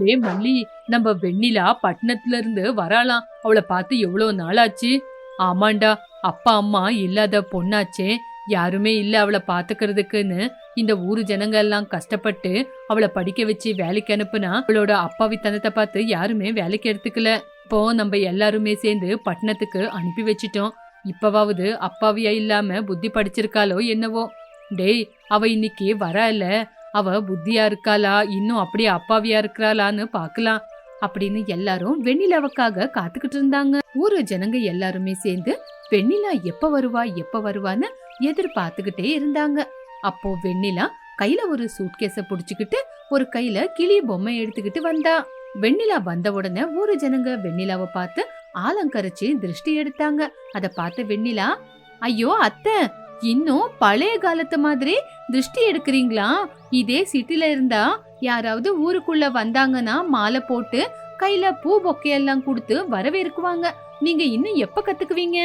டே மல்லி நம்ம வெண்ணிலா பட்டணத்துல இருந்து வராளாம். அவளை பார்த்து எவ்வளோ நாளாச்சு? ஆமாண்டா அப்பா அம்மா இல்லாத பொண்ணாச்சே. யாருமே இல்லை அவளை பார்த்துக்கிறதுக்குன்னு. இந்த ஊரு ஜனங்க எல்லாம் கஷ்டப்பட்டு அவளை படிக்க வச்சு வேலைக்கு அனுப்புனா அவளோட அப்பாவித்தனத்தை பார்த்து யாருமே வேலைக்கு எடுத்துக்கல. இப்போ நம்ம எல்லாருமே சேர்ந்து பட்டணத்துக்கு அனுப்பி வச்சிட்டோம். இப்பவாவது அப்பாவியா இல்லாம புத்தி படிச்சிருக்காளோ என்னவோ? டேய் அவ இன்னைக்கு வரல அவ புத்தியா இருக்காளா? இன்னும் அப்படியே அப்பாவியா இருக்கிறாளான்னு பார்க்கலாம். அப்படின்னு எல்லாரும் வெண்ணிலாவுக்காக காத்துக்கிட்டு இருந்தாங்க. ஊரு ஜனங்க எல்லாருமே சேர்ந்து வெண்ணிலா எப்ப வருவா எப்ப வருவான்னு எதிர்பார்த்துக்கிட்டே இருந்தாங்க. அப்போ வெண்ணிலா கையில ஒரு சூட்கேஸ புடிச்சுக்கிட்டு ஒரு கையில கிளி பொம்மை எடுத்துக்கிட்டு வந்தா. வெண்ணிலா வந்த உடனே ஊரு ஜனங்க வெண்ணிலாவை பார்த்து ஆலங்கரிச்சு திருஷ்டி எடுத்தாங்க. அத பார்த்த வெண்ணிலா ஐயோ அத்தை இன்னும் பழைய காலத்து மாதிரி திருஷ்டி எடுக்கிறீங்களா? இதே சிட்டில இருந்தா யாராவது ஊருக்குள்ள வந்தாங்கன்னா மாலை போட்டு கையில பூ பொக்கையெல்லாம் கொடுத்து வரவேற்குவாங்க. நீங்க இன்னும் எப்ப கத்துக்குவீங்க?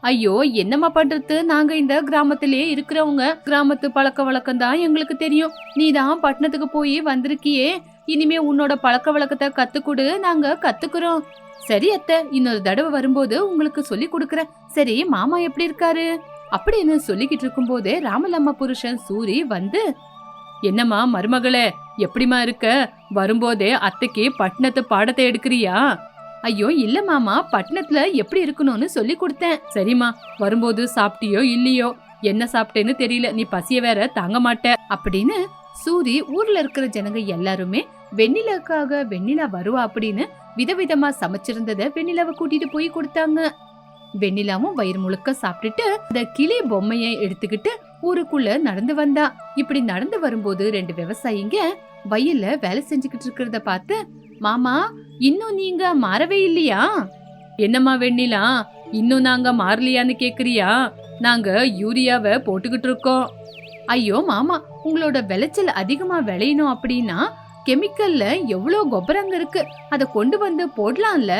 ஐயோ என்னம்மா பண்றது? நாங்க இந்த கிராமத்திலேயே இருக்கிறவங்க கிராமத்து பழக்க வழக்கம் தான் எங்களுக்கு தெரியும். நீ தான் பட்டணத்துக்கு போய் வந்திருக்கியே. இனிமே உன்னோட பழக்க வழக்கத்தை கத்துக்குடு. நாங்க கத்துக்கிறோம். சரி அத்தை. இன்னொரு தடவை வரும்போது உங்களுக்கு சொல்லி கொடுக்குறேன். சரி மாமா எப்படி இருக்காரு? அப்படின்னு சொல்லிக்கிட்டு இருக்கும்போதே ராமலம்ம புருஷன் சூரி வந்து என்னம்மா மருமகளே எப்படிமா இருக்க? வரும்போதே அத்தைக்கு பட்டணத்து பாடத்தை எடுக்கிறியா? ஐயோ இல்ல மாமா பட்டணத்துல எப்படி இருக்கணும்னு சொல்லி கொடுத்தேன். சரிம்மா வரும்போது சாப்பிட்டியோ இல்லையோ? என்ன சாப்பிட்டேன்னு தெரியல நீ பசிய வேற தாங்க மாட்ட. அப்படின்னு சூரி ஊர்ல இருக்கிற ஜனங்க எல்லாருமே வெண்ணிலாக்காக வெண்ணிலா வருவா அப்படின்னு விதவிதமா சமைச்சிருந்தத வெண்ணிலாவை கூட்டிட்டு போய் கொடுத்தாங்க. வெண்ணிலாவும் வயிறு முழுக்க சாப்பிட்டுட்டு அந்த கிளி பொம்மையை எடுத்துக்கிட்டு ஊருக்குள்ள நடந்து வந்தா. இப்படி நடந்து வரும்போது ரெண்டு விவசாயிங்க வயல்ல வேலை செஞ்சுக்கிட்டு இருக்கிறத பார்த்து மாமா இன்னும் நீங்க மாறவே இல்லையா? என்னம்மா வெண்ணிலா இன்னும் நாங்க மாறலையான்னு கேக்குறியா? நாங்க யூரியாவை போட்டுக்கிட்டு இருக்கோம். ஐயோ மாமா உங்களோட விளைச்சல் அதிகமா விளையணும் அப்படின்னா கெமிக்கல்ல எவ்வளோ கொப்பரங்க இருக்கு. அதை கொண்டு வந்து போடலாம்ல.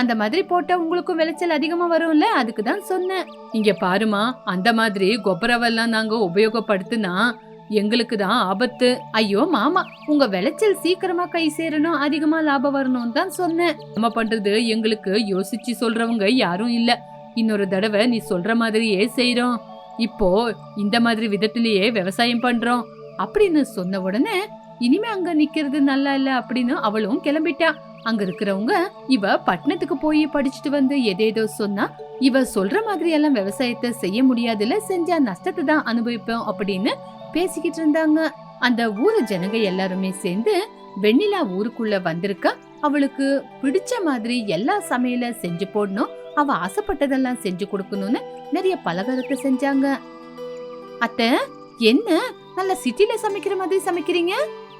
அந்த மாதிரி போட்டா உங்களுக்கும் விளைச்சல் அதிகமா வரும்ல? அதுக்கு தான் சொன்னேன். இங்க பாருமா அந்த மாதிரி கொப்பரவெல்லாம் நாங்க உபயோகப்படுத்தினா எங்களுக்கு தான் ஆபத்து. ஐயோ மாமா உங்க விளைச்சல் சீக்கிரமா கை சேரணும் அதிகமா லாபம் வரணும்னு தான் சொன்னேன். நம்ம பண்றது எங்களுக்கு யோசிச்சு சொல்றவங்க யாரும் இல்ல. இன்னொரு தடவை நீ சொல்ற மாதிரியே செய்யறோம் இப்போ இந்த மாதிரி விதத்திலேயே விவசாயம் பண்றோம். அப்படின்னு சொன்ன உடனே இனிமே அங்க நிக்கிறது நல்லா இல்ல அப்படின்னு அவளும் கிளம்பிட்டா. அங்க இருக்கிறவங்க இவ பட்டணத்துக்கு போய் படிச்சுட்டு வந்து எதேதோ சொன்னா இவ சொல்ற மாதிரி எல்லாம் விவசாயத்தை செய்ய முடியாதுல செஞ்சா நஷ்டத்தை தான் அனுபவிப்போம் அப்படின்னு பேசிக்கிட்டு இருந்தாங்க. அந்த ஊரு ஜனங்க எல்லாருமே சேர்ந்து வெண்ணிலா ஊருக்குள்ள வந்திருக்க. அவளுக்கு பிடிச்ச மாதிரி எல்லா சமையல செஞ்சு போடணும். அவ ஆசைப்பட்டதெல்லாம் செஞ்சு கொடுக்கணும்னு நிறைய பலகாரத்தை செஞ்சாங்க. அத்தை என்ன? நல்ல சிட்டில சமைக்கிற மாதிரி சமைக்கிறீங்க?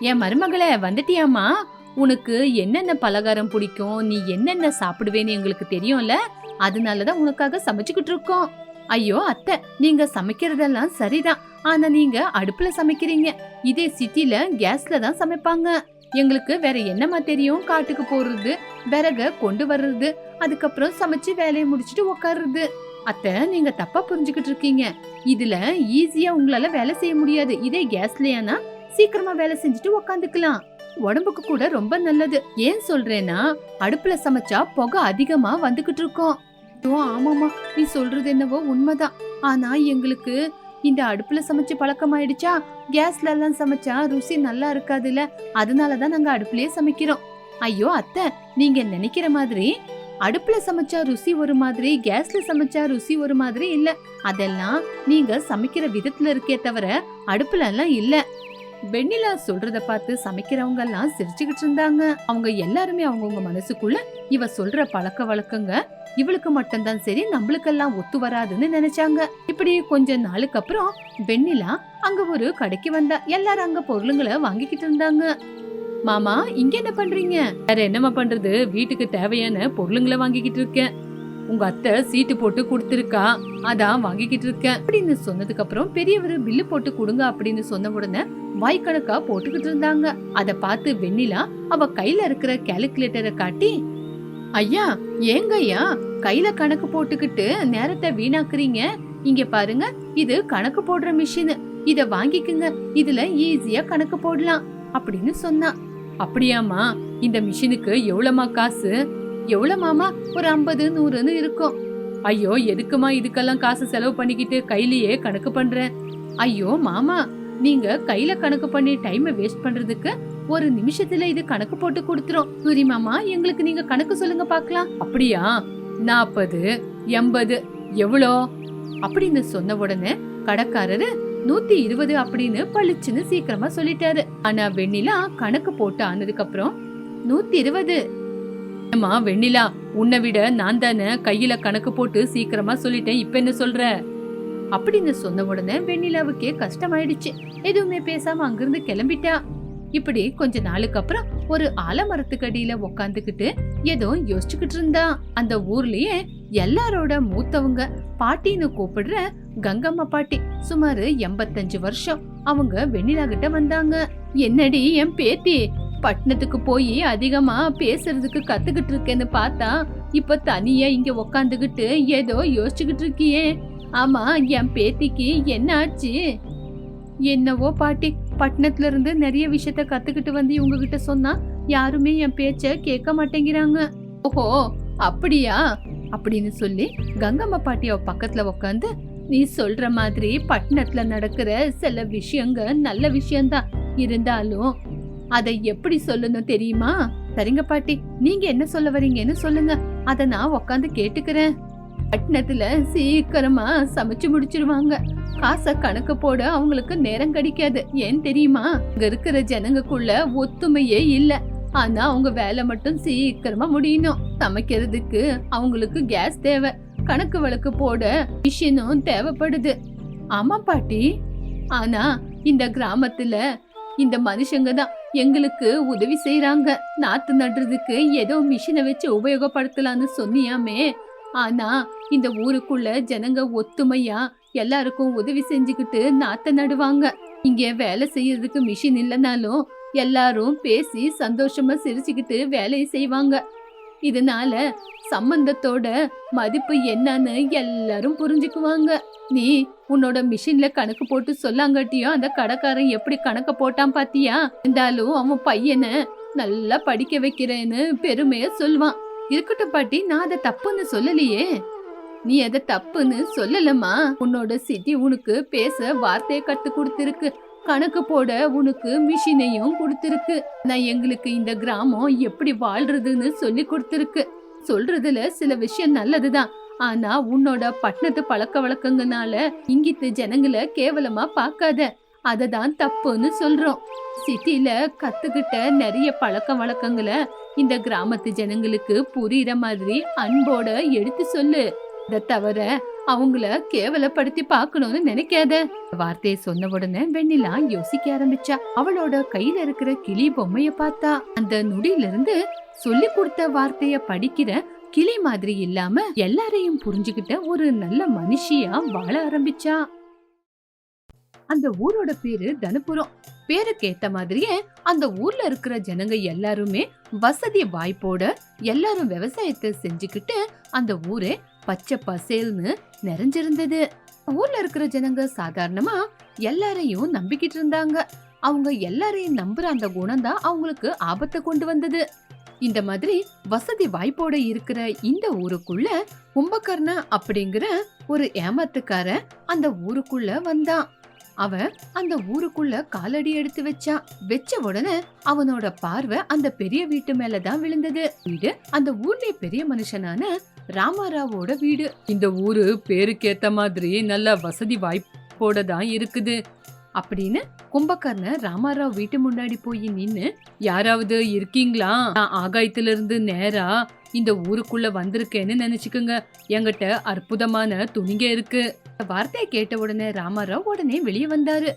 என் மருமகளே வந்துட்டியாமா உனக்கு என்னென்ன பலகாரம் பிடிக்கும்? நீ என்னென்ன சாப்பிடுவேன்னு எங்களுக்கு தெரியும்ல? அதனாலதான் உனக்காக சமைச்சுக்கிட்டு இருக்கோம். ஐயோ அத்தை நீங்க சமைக்கிறதெல்லாம் சரிதான். ஆனா நீங்க அடுப்புல சமைக்கிறீங்க. இதே சிட்டில கேஸ்ல தான் சமைப்பாங்க. எங்களுக்கு வேற என்னமா தெரியும்? காட்டுக்கு போறது விறக கொண்டு வர்றது அதுக்கப்புறம் சமைச்சு வேலையை முடிச்சிட்டு உக்காருறது. அத்தை நீங்க தப்பா புரிஞ்சுக்கிட்டு இருக்கீங்க. இதுல ஈஸியா உங்களால வேலை செய்ய முடியாது. இதே கேஸ்லயானா சீக்கிரமா வேலை செஞ்சுட்டு உக்காந்துக்கலாம். உடம்புக்கு கூட ரொம்ப நல்லது. ஏன் சொல்றேன்னா அடுப்புல சமைச்சா புகை அதிகமா வந்துகிட்டு இருக்கோம். ஓ ஆமாமா நீ சொல்றது என்னவோ உண்மைதான். ஆனா எங்களுக்கு இந்த அடுப்புல சமைச்சு பழக்கமாயிடுச்சா கேஸ்ல எல்லாம் சமைச்சா ருசி நல்லா இருக்காதுல்ல? அதனாலதான் நாங்க அடுப்புலயே சமைக்கிறோம். ஐயோ அத்தை நீங்க நினைக்கிற மாதிரி அடுப்புல சமைச்சா ருசி ஒரு மாதிரி கேஸ்ல சமைச்சா ருசி ஒரு மாதிரி இல்ல. அதெல்லாம் நீங்க சமைக்கிற விதத்துல இருக்கே தவிர அடுப்புல எல்லாம் இல்ல. வெண்ணிலா சொல்றத பார்த்து சமைக்கிறவங்க எல்லாம் சிரிச்சுக்கிட்டு இருந்தாங்க. அவங்க எல்லாருமே அவங்கவுங்க மனசுக்குள்ள இவ சொல்ற பழக்க வழக்கங்க இவளுக்கு மட்டும்தான் சரி நம்மளுக்கெல்லாம் ஒத்து வராதுன்னு நினைச்சாங்க. இப்படி கொஞ்ச நாளுக்கு அப்புறம் வெண்ணிலா அங்க ஒரு கடைக்கு வந்தா. எல்லாரும் அங்க பொருளுங்களை வாங்கிக்கிட்டு இருந்தாங்க. மாமா இங்க என்ன பண்றீங்க? வேற என்னம்மா பண்றது? வீட்டுக்கு தேவையான பொருளுங்களை வாங்கிக்கிட்டு இருக்கேன். உங்க அத்தை சீட்டு போட்டு கொடுத்துருக்கா. அதான் வாங்கிக்கிட்டு இருக்கேன். அப்படின்னு சொன்னதுக்கு அப்புறம் பெரியவர் பில்லு போட்டு கொடுங்க அப்படின்னு சொன்ன உடனே வாய்க்கணக்கா போட்டுக்கிட்டு இருந்தாங்க. அத பார்த்து வெண்ணிலா அவ கையில இருக்கிற கால்குலேட்டரை காட்டி ஐயா ஏங்க ஐயா கையில கணக்கு போட்டுக்கிட்டு நேரத்தை வீணாக்குறீங்க. இங்க பாருங்க இது கணக்கு போடுற மிஷின் இத வாங்கிக்குங்க. இதுல ஈஸியா கணக்கு போடலாம். அப்படின்னு சொன்னா. அப்படியாம்மா இந்த மிஷினுக்கு எவ்வளவுமா காசு? எவ்வளவு மாமா? ஒரு ஐம்பது நூறுன்னு இருக்கும். ஐயோ எதுக்குமா இதுக்கெல்லாம் காசு செலவு பண்ணிக்கிட்டு கையிலேயே கணக்கு பண்றேன் ஐயோ மாமா நீங்க கையில கணக்கு பண்ணி டைமை வேஸ்ட் பண்றதுக்கு ஒரு நிமிஷத்துல இது கணக்கு போட்டு கொடுத்துரும். சூரி மாமா எங்களுக்கு நீங்க கணக்கு சொல்லுங்க பார்க்கலாம். அப்படியா? நாற்பது எண்பது எவ்வளோ? அப்படின்னு சொன்ன உடனே கடைக்காரரு நூத்தி இருபது அப்படின்னு பளிச்சுன்னு சீக்கிரமா சொல்லிட்டாரு. ஆனா வெண்ணிலா கணக்கு போட்டு ஆனதுக்கு அப்புறம் நூத்தி இருபது ஏமா வெண்ணிலா உன்னை விட நான் தானே கையில கணக்கு போட்டு சீக்கிரமா சொல்லிட்டேன் இப்ப என்ன சொல்ற? அப்படின்னு சொன்ன உடனே வெண்ணிலாவுக்கே கஷ்டமாயிடுச்சு. எதுவுமே பேசாம அங்கிருந்து கிளம்பிட்டா. இப்படி கொஞ்ச நாளுக்கு அப்புறம் ஒரு ஆலமரத்துக்கு அடியில உக்காந்துக்கிட்டு ஏதோ யோசிச்சுக்கிட்டு இருந்தா. அந்த ஊர்லயே எல்லாரோட மூத்தவங்க பாட்டின்னு கூப்பிடுற கங்கம்மா பாட்டி சுமார் எண்பத்தஞ்சு வருஷம். அவங்க வெண்ணிலா கிட்ட வந்தாங்க. என்னடி என் பேத்தி? பட்டணத்துக்கு போய் அதிகமா பேசுறதுக்கு கத்துக்கிட்டு இருக்கேன்னு பார்த்தா இப்ப தனியா இங்க உக்காந்துகிட்டு ஏதோ யோசிச்சுக்கிட்டு இருக்கியே. ஆமா என் பேத்திக்கு என்ன ஆச்சு? என்னவோ பாட்டி பட்டணத்துல இருந்து நிறைய விஷயத்த கத்துக்கிட்டு வந்து இவங்ககிட்ட சொன்னா யாருமே என் பேச்ச கேட்க மாட்டேங்கிறாங்க. ஓஹோ அப்படியா? அப்படின்னு சொல்லி கங்கம்மா பாட்டி அவ பக்கத்துல உக்காந்து நீ சொல்ற மாதிரி பட்டணத்துல நடக்கிற சில விஷயங்க நல்ல விஷயம்தான். இருந்தாலும் அதை எப்படி சொல்லணும் தெரியுமா? சரிங்க பாட்டி நீங்க என்ன சொல்ல வரீங்கன்னு சொல்லுங்க. அத நான் உக்காந்து கேட்டுக்கிறேன். பட்டணத்துல சீக்கிரமா சமைச்சு முடிச்சிருவாங்க. காசை கணக்கு போட அவங்களுக்கு நேரம் கிடைக்காது. ஏன் தெரியுமா? இங்க இருக்கிற ஜனங்களுக்குள்ள ஒத்துமையே இல்ல. ஆனா அவங்க வேலை மட்டும் சீக்கிரமா முடியணும். சமைக்கிறதுக்கு அவங்களுக்கு கேஸ் தேவை. கணக்கு வழக்கு போட மிஷினும் தேவைப்படுது. ஆமா பாட்டி. ஆனா இந்த கிராமத்துல இந்த மனுஷங்க தான். எங்களுக்கு உதவி செய்யறாங்க நாத்து நடுறதுக்கு ஏதோ மிஷினை வச்சு உபயோகப்படுத்தலாம்னு சொன்னியாமே. ஆனா இந்த ஊருக்குள்ள ஜனங்க ஒத்துமையா எல்லாருக்கும் உதவி செஞ்சுக்கிட்டு நாத்த நடுவாங்க. இங்க வேலை செய்யறதுக்கு மிஷின் இல்லைனாலும் எல்லாரும் பேசி சந்தோஷமா சிரிச்சுக்கிட்டு வேலையை செய்வாங்க. இதனால சம்பந்தத்தோட மதிப்பு என்னன்னு எல்லாரும் புரிஞ்சுக்குவாங்க. நீ உன்னோட மிஷின்ல கணக்கு போட்டு சொல்லாங்கட்டியும் அந்த கடைக்காரன் எப்படி கணக்க போட்டான் பாத்தியா? இருந்தாலும் அவன் பையனை நல்லா படிக்க வைக்கிறேன்னு பெருமைய சொல்வான் இருக்கட்டும் பாட்டி நான் அதை தப்புன்னு சொல்லலையே. நீ அதை தப்புன்னு சொல்லலம்மா. உன்னோட சிட்டி உனக்கு பேச வார்த்தையை கத்து கொடுத்துருக்கு. கணக்கு போட உனக்கு மிஷினையும் கொடுத்துருக்கு. நான் எங்களுக்கு இந்த கிராமம் எப்படி வாழ்றதுன்னு சொல்லி கொடுத்துருக்கு. சொல்றதுல சில விஷயம் நல்லதுதான். ஆனா உன்னோட பட்டணத்து பழக்க வழக்கங்கனால இங்கித்து ஜனங்களை கேவலமா பார்க்காத அததான் தப்புன்னு சொல்றோம். சிட்டில கத்துக்கிட்ட நிறைய பழக்க வழக்கங்களை இந்த கிராமத்து ஜனங்களுக்கு புரியுற மாதிரி அன்போட எடுத்து சொல்லு. அதை தவிர அவங்கள கேவலப்படுத்தி பார்க்கணும்னு நினைக்காத. வார்த்தையை சொன்ன உடனே வெண்ணிலா யோசிக்க ஆரம்பிச்சா. அவளோட கையில இருக்கிற கிளி பொம்மைய பார்த்தா. அந்த நொடியில இருந்து சொல்லி கொடுத்த வார்த்தைய படிக்கிற கிளி மாதிரி இல்லாம எல்லாரையும் புரிஞ்சுகிட்ட ஒரு நல்ல மனுஷியா வாழ ஆரம்பிச்சா. அந்த ஊரோட பேரு தனுபுரம். பேருக்கு ஏத்த மாதிரியே அந்த ஊர்ல இருக்கிற ஜனங்க எல்லாருமே வசதி வாய்ப்போட எல்லாரும் விவசாயத்தை செஞ்சுக்கிட்டு அந்த ஊரே பச்சை பசேல்னு நிறைஞ்சிருந்தது. ஊர்ல இருக்கிற ஜனங்க சாதாரணமா எல்லாரையும் நம்பிக்கிட்டு இருந்தாங்க. அவங்க எல்லாரையும் நம்புற அந்த குணம் தான் அவங்களுக்கு ஆபத்தை கொண்டு வந்தது. இந்த மாதிரி வசதி வாய்ப்போட இருக்கிற இந்த ஊருக்குள்ள கும்பகர்ண அப்படிங்கிற ஒரு ஏமாத்துக்காரன் அந்த ஊருக்குள்ள வந்தான். அவன் அந்த ஊருக்குள்ள காலடி எடுத்து வச்சான் வச்ச உடனே அவனோட பார்வை அந்த பெரிய வீட்டு மேலதான் விழுந்தது. வீடு அந்த ஊர்லயே பெரிய மனுஷனான ராமாராவோட வீடு. இந்த ஊரு பேருக்கேத்த மாதிரி நல்ல வசதி வாய்ப்போட தான் இருக்குது. அப்படின்னு கும்பகர்ண ராமாராவ் வீட்டு முன்னாடி போய் நின்னு யாராவது இருக்கீங்களா? நான் ஆகாயத்துல இருந்து நேரா இந்த ஊருக்குள்ள வந்திருக்கேன்னு நினைச்சுக்கோங்க. என்கிட்ட அற்புதமான துணிங்க இருக்கு. வார்த்தையை கேட்ட உடனே ராமாராவ் உடனே வெளியே வந்தாரு.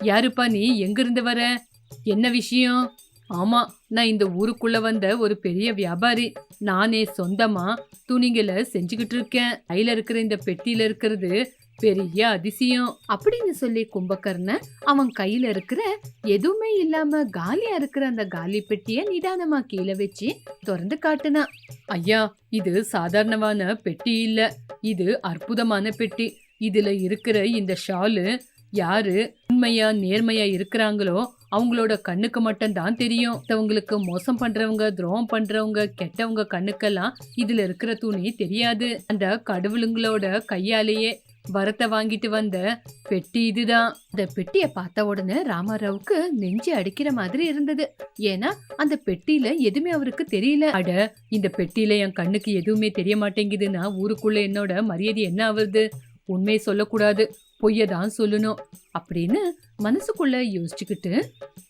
யாருப்பா நீ? எங்கிருந்து வர? என்ன விஷயம்? ஆமா நான் இந்த ஊருக்குள்ள வந்த ஒரு பெரிய வியாபாரி. நானே சொந்தமா துணிகளை செஞ்சுக்கிட்டு இருக்கேன். கையில இருக்கிற இந்த பெட்டியில இருக்கிறது பெரிய அதிசயம் அப்படின்னு சொல்லி கும்பகர்ண அவன் கையில இருக்கிற எதுவுமே இல்லாம காலியா இருக்கிற அந்த காலி பெட்டிய நிதானமா கீழே வச்சு திறந்து காட்டுனான் ஐயா இது சாதாரணமான பெட்டி இல்ல. இது அற்புதமான பெட்டி. இதுல இருக்கிற இந்த ஷாலு யாரு உண்மையா நேர்மையா இருக்கிறாங்களோ அவங்களோட கண்ணுக்கு மட்டும்தான் தெரியும். மத்தவங்களுக்கு மோசம் பண்றவங்க துரோகம் பண்றவங்க கெட்டவங்க கண்ணுக்கெல்லாம் இதுல இருக்கிற துணி தெரியாது. அந்த கடவுளுங்களோட கையாலேயே வரத்தை வாங்கிட்டு வந்த பெட்டி இதுதான். அந்த பெட்டிய பார்த்த உடனே ராமாராவுக்கு நெஞ்சு அடிக்கிற மாதிரி இருந்தது. ஏன்னா அந்த பெட்டியில எதுவுமே அவருக்கு தெரியல. அட இந்த பெட்டியில என் கண்ணுக்கு எதுவுமே தெரிய மாட்டேங்குதுன்னா ஊருக்குள்ள என்னோட மரியாதை என்ன ஆகுது உண்மையை சொல்லக்கூடாது. பொய்ய தான் சொல்லணும். அப்படின்னு மனசுக்குள்ள யோசிச்சுக்கிட்டு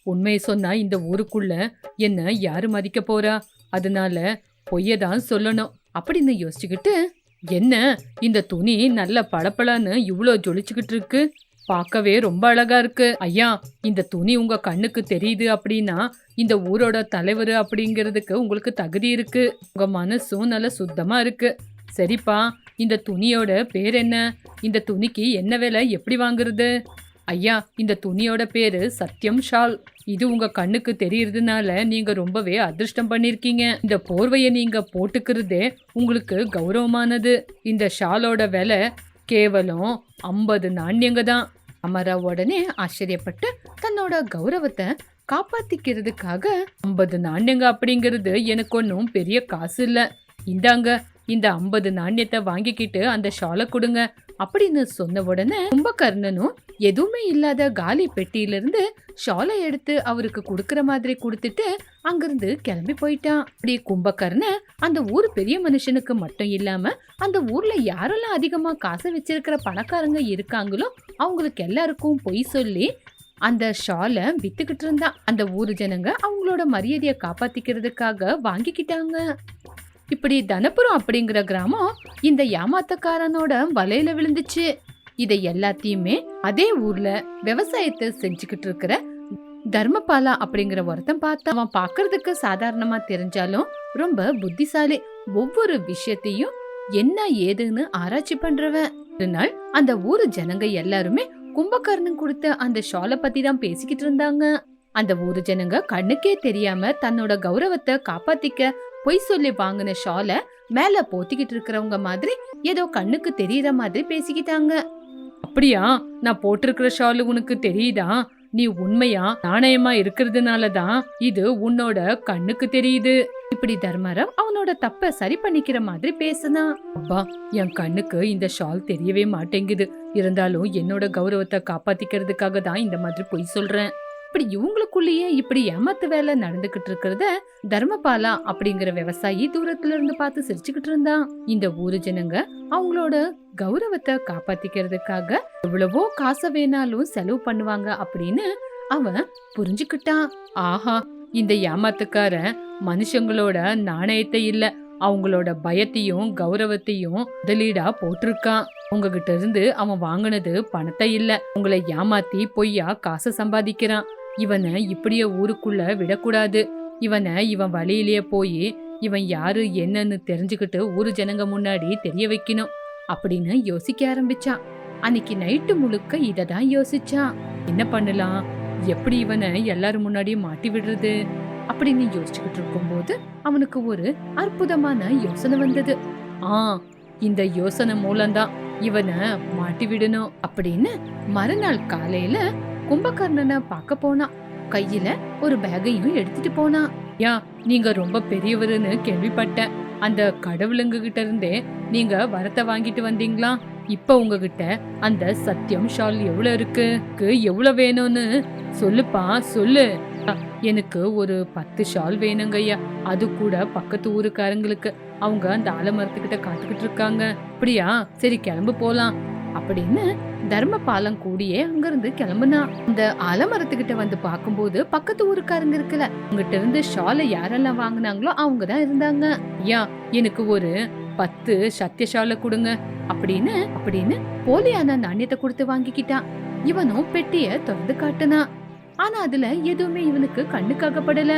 உண்மையை சொன்னா இந்த ஊருக்குள்ள என்ன யாரு மதிக்க போறா? அதனால பொய்ய தான் சொல்லணும். அப்படின்னு யோசிச்சுக்கிட்டு என்ன இந்த துணி நல்ல பளபளன்னு இவ்வளோ ஜொலிச்சுக்கிட்டு இருக்கு? பார்க்கவே ரொம்ப அழகா இருக்கு. ஐயா இந்த துணி உங்க கண்ணுக்கு தெரியுது அப்படின்னா இந்த ஊரோட தலைவர் அப்படிங்கிறதுக்கு உங்களுக்கு தகுதி இருக்கு. உங்க மனசும் நல்ல சுத்தமா இருக்கு. சரிப்பா இந்த துணியோட பேர் என்ன? இந்த துணிக்கு என்ன விலை? எப்படி வாங்குறது? ஐயா இந்த துணியோட பேரு சத்யம் ஷால். இது உங்க கண்ணுக்கு தெரியறதுனால நீங்க ரொம்பவே அதிர்ஷ்டம் பண்ணிருக்கீங்க. இந்த போர்வையை நீங்க போட்டுக்கிறதே உங்களுக்கு கௌரவமானது. இந்த ஷாலோட விலை கேவலம் ஐம்பது நாண்யங்க தான். அமரா உடனே ஆச்சரியப்பட்டு தன்னோட கௌரவத்தை காப்பாத்திக்கிறதுக்காக ஐம்பது நாணயங்க அப்படிங்கிறது எனக்கு ஒன்றும் பெரிய காசு இல்லை. இந்தாங்க இந்த ஐம்பது நாணயத்தை வாங்கிக்கிட்டு அந்த ஷாலை கொடுங்க. அப்படின்னு சொன்ன உடனே கும்பகர்ணனும் எதுவுமே இல்லாத காலி பெட்டியிலிருந்து ஷாலை எடுத்து அவருக்கு கொடுக்கற மாதிரி கொடுத்துட்டு அங்கிருந்து கிளம்பி போயிட்டான். அப்படி கும்பகர்ண அந்த ஊர் பெரிய மனுஷனுக்கு மட்டும் இல்லாம அந்த ஊர்ல யாரெல்லாம் அதிகமா காசு வச்சிருக்கிற பணக்காரங்க இருக்காங்களோ அவங்களுக்கு எல்லாருக்கும் பொய் சொல்லி அந்த ஷாலை வித்துக்கிட்டு இருந்தான். அந்த ஊர் ஜனங்க அவங்களோட மரியாதையை காப்பாத்திக்கிறதுக்காக வாங்கிக்கிட்டாங்க. இப்படி தனபுரம் அப்படிங்கிற கிராமம் இந்த ஏமாத்தக்காரனோட வலையில விழுந்துச்சு. இதை எல்லாத்தையுமே அதே ஊர்ல விவசாயத்தை செஞ்சுக்கிட்டு இருக்கிற தர்மபாலா அப்படிங்கிற ஒருத்தன் பார்த்தா அவன் பாக்குறதுக்கு சாதாரணமா தெரிஞ்சாலும் ரொம்ப புத்திசாலி. ஒவ்வொரு விஷயத்தையும் என்ன ஏதுன்னு ஆராய்ச்சி பண்றவன். ஒரு நாள் அந்த ஊரு ஜனங்க எல்லாருமே கும்பகர்ணன் கொடுத்த அந்த ஷாலை பத்தி தான் பேசிக்கிட்டு இருந்தாங்க. அந்த ஊரு ஜனங்க கண்ணுக்கே தெரியாம தன்னோட கௌரவத்தை காப்பாத்திக்க பொய் சொல்லி வாங்கின ஷாலை மேல போத்திக்கிட்டு இருக்கிறவங்க மாதிரி ஏதோ கண்ணுக்கு தெரியற மாதிரி பேசிக்கிட்டாங்க. அப்படியா? நான் போட்டிருக்கிற ஷாலு உனக்கு தெரியுதா? நீ உண்மையா? நாணயமா இருக்கிறதுனால தான் இது உன்னோட கண்ணுக்கு தெரியுது. இப்படி தர்மராவ் அவனோட தப்ப சரி பண்ணிக்கிற மாதிரி பேசுனான் அப்பா என் கண்ணுக்கு இந்த ஷால் தெரியவே மாட்டேங்குது. இருந்தாலும் என்னோட கௌரவத்தை காப்பாத்திக்கிறதுக்காக தான் இந்த மாதிரி பொய் சொல்றேன். இப்படி இவங்களுக்குள்ளேயே இப்படி ஏமாத்து வேலை நடந்துகிட்டு இருக்கிறத தர்மபாலா அப்படிங்கிற விவசாயி தூரத்துல இருந்து பார்த்து சிரிச்சுக்கிட்டு இருந்தான். இந்த ஊரு ஜனங்க அவங்களோட கௌரவத்தை காப்பாத்திக்கிறதுக்காக எவ்வளவோ காசை வேணாலும் செலவு பண்ணுவாங்க அப்படின்னு அவன் புரிஞ்சுக்கிட்டான். ஆஹா இந்த ஏமாத்துக்காரன் மனுஷங்களோட நாணயத்தை இல்ல அவங்களோட பயத்தையும் கௌரவத்தையும் முதலீடா போட்டிருக்கான். உங்ககிட்ட இருந்து அவன் வாங்கினது பணத்தை இல்ல உங்களை ஏமாத்தி பொய்யா காசை சம்பாதிக்கிறான். இவனை இப்படியே ஊருக்குள்ள விடக்கூடாது. இவனை இவன் வழியிலேயே போய் இவன் யாரு என்னன்னு தெரிஞ்சுக்கிட்டு ஊரு ஜனங்க முன்னாடி தெரிய வைக்கணும் அப்படின்னு யோசிக்க ஆரம்பிச்சான். அன்னைக்கு நைட்டு முழுக்க இதை தான் யோசிச்சான். என்ன பண்ணலாம்? எப்படி இவனை எல்லாரும் முன்னாடி மாட்டி விடுறது? அப்படின்னு யோசிச்சுக்கிட்டு இருக்கும்போது அவனுக்கு ஒரு அற்புதமான யோசனை வந்தது. ஆ இந்த யோசனை மூலம்தான் இவனை மாட்டி விடணும் அப்படின்னு மறுநாள் காலையில கும்பகர்ணனை பார்க்க போனான் கையில ஒரு பேகையும் எடுத்துட்டு போனான் யா நீங்க ரொம்ப பெரியவருன்னு கேள்விப்பட்டேன். அந்த கடவுளுங்க கிட்ட இருந்தே நீங்க வரத்தை வாங்கிட்டு வந்தீங்களா? இப்ப உங்ககிட்ட அந்த சத்தியம் ஷால் எவ்வளவு இருக்கு? எவ்வளவு வேணும்னு சொல்லுப்பா சொல்லு. எனக்கு ஒரு பத்து ஷால் வேணுங்க ஐயா அது கூட பக்கத்து ஊருக்காரங்களுக்கு. அவங்க அந்த ஆலமரத்துக்கிட்ட காத்துக்கிட்டு இருக்காங்க. அப்படியா? சரி கிளம்பு போலாம். அப்படின்னு தர்மபாலம் கூடியே அங்கிருந்து கிளம்புனா. அந்த ஆலமரத்துக்கிட்ட வந்து பார்க்கும்போது பக்கத்து ஊருக்காரங்க இருக்கல உங்ககிட்ட இருந்து ஷாலை யாரெல்லாம் வாங்கினாங்களோ அவங்க தான் இருந்தாங்க. ஐயா எனக்கு ஒரு பத்து சத்திய ஷாலை கொடுங்க அப்படின்னு அப்படின்னு போலியான நாணயத்தை கொடுத்து வாங்கிக்கிட்டான் இவனும் பெட்டிய திறந்து காட்டுனான் ஆனா அதுல எதுவுமே இவனுக்கு கண்ணுக்காக படல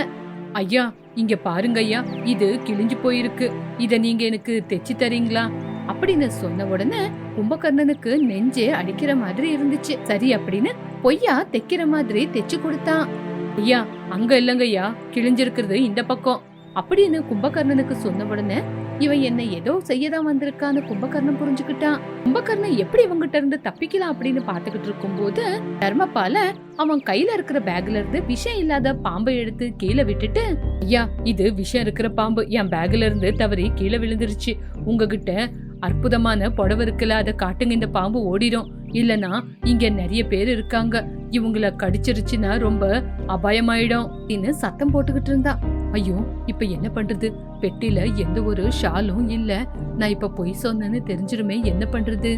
ஐயா இங்க பாருங்க ஐயா இது கிழிஞ்சு போயிருக்கு. இத நீங்க எனக்கு தெச்சு தரீங்களா? அப்படின்னு சொன்ன உடனே கும்பகர்ணனுக்கு நெஞ்சே அடிக்கிற மாதிரி இருந்துச்சு. சரி அப்படின்னு பொய்யா தைக்கிற மாதிரி தைச்சு கொடுத்தான். ஐயா அங்க இல்லங்கய்யா கிழிஞ்சிருக்கிறது இந்த பக்கம். அப்படின்னு கும்பகர்ணனுக்கு சொன்ன உடனே இவன் என்ன ஏதோ செய்யதான் வந்திருக்கான்னு கும்பகர்ணன் புரிஞ்சுக்கிட்டான். கும்பகர்ணன் எப்படி இவங்கிட்ட இருந்து தப்பிக்கலாம் அப்படின்னு பாத்துக்கிட்டு இருக்கும்போது தர்மபால அவன் கையில இருக்கிற பேக்ல இருந்து விஷம் இல்லாத பாம்பை எடுத்து கீழே விட்டுட்டு ஐயா இது விஷம் இருக்கிற பாம்பு. என் பேக்ல இருந்து தவறி கீழே விழுந்துருச்சு. உங்ககிட்ட அற்புதமான புடவை இருக்குல்ல அதை காட்டுங்க இந்த பாம்பு ஓடிடும் இல்லனா இங்க நிறைய பேர் இருக்காங்க. இவங்கள கடிச்சிருச்சுன்னா ரொம்ப அபாயமாயிடும் அப்படின்னு சத்தம் போட்டுக்கிட்டு இருந்தா. ஐயோ இப்ப என்ன பண்றது? பெட்டில எந்த ஒரு ஷாலும் இல்ல. நான் இப்ப பொய் சொன்னேன்னு தெரிஞ்சிருமே என்ன பண்றது?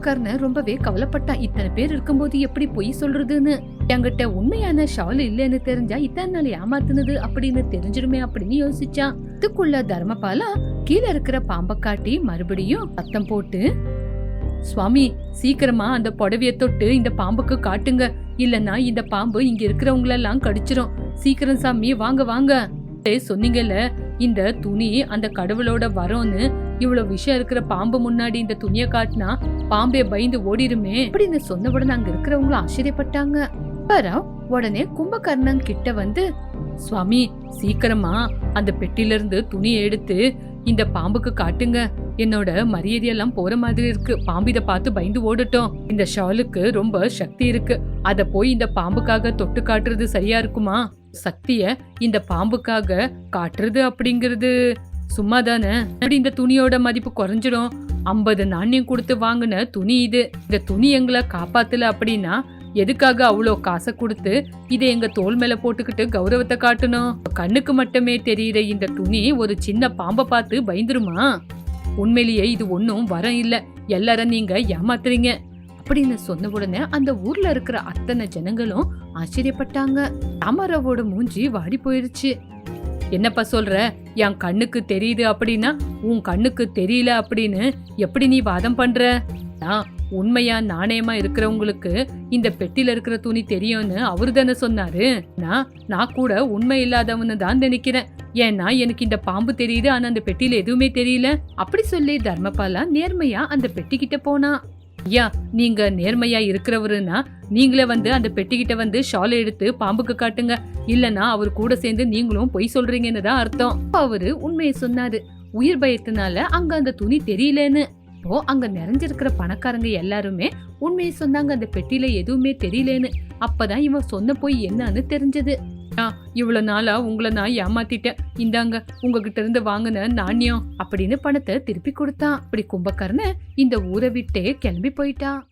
கர்ண ரொம்பவே கவலைப்பட்டான். இத்தனை பேர் இருக்கும்போது எப்படி பொய் சொல்றதுன்னு. என்கிட்ட உண்மையான ஷால் இல்லைன்னு தெரிஞ்சா இத்தனை நாள் ஏமாத்துனது அப்படின்னு தெரிஞ்சிருமே அப்படின்னு யோசிச்சான் இதுக்குள்ள தர்மபாலா கீழே இருக்கிற பாம்பை காட்டி மறுபடியும் சத்தம் போட்டு சுவாமி சீக்கிரமா அந்த புடவைய தொட்டு இந்த பாம்புக்கு காட்டுங்க. இல்லனா இந்த பாம்பு இங்க இருக்கிறவங்களெல்லாம் கடிச்சிரும். சீக்கிரம் சாமி வாங்க வாங்க. சொன்னீங்கல்ல இந்த துணி அந்த கடவுளோட வரோன்னு. இவ்வளவு விஷயம் இருக்கிற பாம்பு முன்னாடி இந்த துணியை காட்டினா பாம்பே பயந்து ஓடிருமே. அப்படின்னு சொன்ன உடனே அங்க இருக்கிறவங்களும் ஆச்சரியப்பட்டாங்க. அப்பறம் உடனே கும்பகர்ணன் கிட்ட வந்து சுவாமி சீக்கிரமா அந்த பெட்டில இருந்து துணியை எடுத்து இந்த பாம்புக்கு காட்டுங்க. என்னோட மரியாதையெல்லாம் போற மாதிரி இருக்கு. பாம்பு பார்த்து பயந்து ஓடட்டும். இந்த ஷாலுக்கு ரொம்ப சக்தி இருக்கு. அத போய் இந்த பாம்புக்காக தொட்டு காட்டுறது சரியா இருக்குமா? சக்திய இந்த பாம்புக்காக காட்டுறது அப்படிங்கிறது சும்மா தானே அப்படி இந்த துணியோட மதிப்பு குறைஞ்சிடும். ஐம்பது நாணயம் கொடுத்து வாங்கின துணி இது. இந்த துணி எங்களை காப்பாத்தல அப்படின்னா எதுக்காக அவ்வளோ காசை கொடுத்து இதை எங்க தோல் மேல போட்டுக்கிட்டு கௌரவத்தை காட்டணும்? கண்ணுக்கு மட்டுமே தெரியுற இந்த துணி ஒரு சின்ன பாம்பை பார்த்து பயந்துருமா? உண்மையிலேயே இது ஒன்றும் வரம் இல்லை. எல்லாரும் நீங்க ஏமாத்துறீங்க. அப்படின்னு சொன்ன உடனே அந்த ஊர்ல இருக்கிற அத்தனை ஜனங்களும் ஆச்சரியப்பட்டாங்க. ராமாராவோட மூஞ்சி வாடி போயிருச்சு. என்னப்பா சொல்ற? என் கண்ணுக்கு தெரியுது அப்படின்னா உன் கண்ணுக்கு தெரியல அப்படின்னு எப்படி நீ வாதம் பண்ற? நான் உண்மையா நாணயமா இருக்கிறவங்களுக்கு இந்த பெட்டில இருக்கிற துணி தெரியும்னு அவரு தானே சொன்னாரு. நான் நான் கூட உண்மை இல்லாதவன்னு தான் நினைக்கிறேன். ஏன்னா எனக்கு இந்த பாம்பு தெரியுது ஆனா அந்த பெட்டியில எதுவுமே தெரியல. அப்படி சொல்லி தர்மபாலா நேர்மையா அந்த பெட்டி கிட்ட போனா. ஐயா நீங்க நேர்மையா இருக்கிறவருன்னா நீங்களே வந்து அந்த பெட்டி கிட்ட வந்து ஷால் எடுத்து பாம்புக்கு காட்டுங்க. இல்லனா அவர் கூட சேர்ந்து நீங்களும் பொய் சொல்றீங்கன்னு தான் அர்த்தம். அவரு உண்மையை சொன்னாரு. உயிர் பயத்தினால அங்க அந்த துணி தெரியலன்னு. இப்போ அங்க நிறைஞ்சிருக்கிற பணக்காரங்க எல்லாருமே உண்மையை சொன்னாங்க அந்த பெட்டியில எதுவுமே தெரியலன்னு. அப்பதான் இவன் சொன்ன போய் என்னன்னு தெரிஞ்சது. இவ்வளவு நாளா உங்களை நான் ஏமாத்திட்டேன். இந்தாங்க உங்ககிட்ட இருந்து வாங்கின நாணயம் அப்படின்னு பணத்தை திருப்பி கொடுத்தான் அப்படி கும்பகர்ண இந்த ஊரை விட்டே கிளம்பி போயிட்டான்